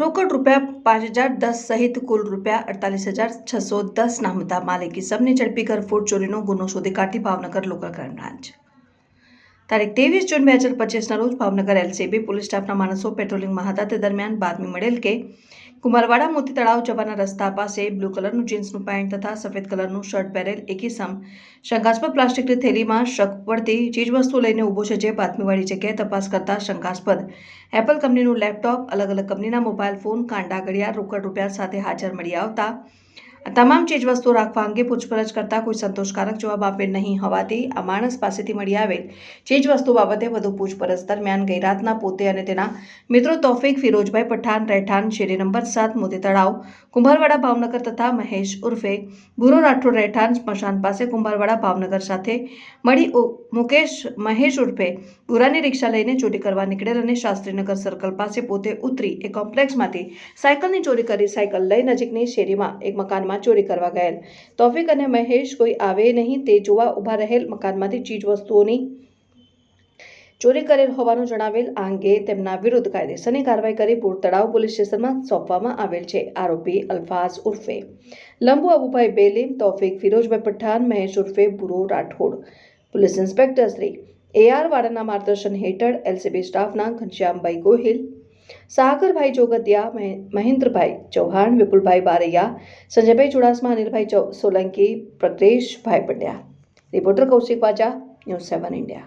રૂપિયા પાંચ હજાર દસ સહિત કુલ રૂપિયા અડતાલીસ હજાર છસો દસના મુદ્દા માલિકી સબની ઝડપી ઘરફોડ ચોરીનો ગુનો શોધી કાઢી ભાવનગર લોકલ ક્રાઇમ બ્રાન્ચ. તારીખ ત્રેવીસ જૂન બે હજાર પચીસના રોજ ભાવનગર એલસીબી પોલીસ સ્ટાફના માણસો પેટ્રોલિંગમાં હતા. તે દરમિયાન બાતમી મળેલ કે કુમારવાડા મોતી તળાવ જવાના રસ્તા પાસે બ્લુ કલરનું જીન્સનું પેન્ટ તથા સફેદ કલરનું શર્ટ પહેરેલ એક શંકાસ્પદ પ્લાસ્ટિકની થેલીમાં શક પડતી ચીજવસ્તુ લઈને ઊભો છે જે બાતમીવાળી જગ્યાએ તપાસ કરતા શંકાસ્પદ. એપલ કંપનીનું લેપટોપ અલગ અલગ કંપનીના મોબાઈલ ફોન, કાંડા, ઘડિયાળ, રોકડ રૂપિયા સાથે હાજર મળી આવતા તમામ ચીજવસ્તુઓ રાખવા અંગે પૂછપરછ કરતા કોઈ સંતોષકારક જવાબ આપેલ નહીં. હોવાથી આ માણસ પાસેથી મળી આવેલ ચીજવસ્તુ બાબતે વધુ પૂછપરછ દરમિયાન ગઈ રાતના પોતે અને તેના મિત્રો તોફિક ફિરોજભાઈ પઠાણ, રહેઠાણ, શેરી નંબર સાત, મોતી તળાવ, કુંભારવાડા ભાવનગર તથા મહેશ ઉર્ફે ગુરુ રાઠોડ, રહેઠાણ, સ્મશાન પાસે કુંભારવાડા ભાવનગર સાથે મળી મુકેશ, મહેશ ઉર્ફે ગુરાની રિક્ષા લઈને ચોરી કરવા નીકળેલ અને શાસ્ત્રીનગર સર્કલ પાસે પોતે ઉતરી એ કોમ્પ્લેક્સમાંથી સાયકલની ચોરી કરી સાયકલ લઈ નજીકની શેરીમાં એક મકાનમાં ચોરી કરવા ગયેલ. તોફિક અને મહેશ કોઈ આવે નહીં તે જોવા ઊભા રહેલ મકાનમાંથી ચીજ વસ્તુઓની ચોરી કરેલ હોવાનું જણાવેલ આ અંગે તેમના વિરુદ્ધ કાયદેસરની કાર્યવાહી કરી પૂરતળાવ પોલીસ સ્ટેશનમાં સોંપવામાં આવેલ છે. આરોપી અલ્ફાઝ ઉર્ફે. લંબુ અબુભાઈ બેલીમ તોફિક ફિરોજભાઈ પઠાણ, મહેશ ઉર્ફે Bhuro Rathod. Police inspector Shri R વાળાના માર્ગદર્શન હેઠળ એલસીબી સ્ટાફના ઘનશ્યામભાઈ ગોહિલ સાગરભાઈ જોગતિયા મહે- મહેન્દ્રભાઈ ચૌહાણ વિપુલભાઈ બારૈયા સંજયભાઈ ચુડાસમા અનિલભાઈ ચૌ- Solanki Pragneshbhai Pandya reporter Kaushik Vaja news seven India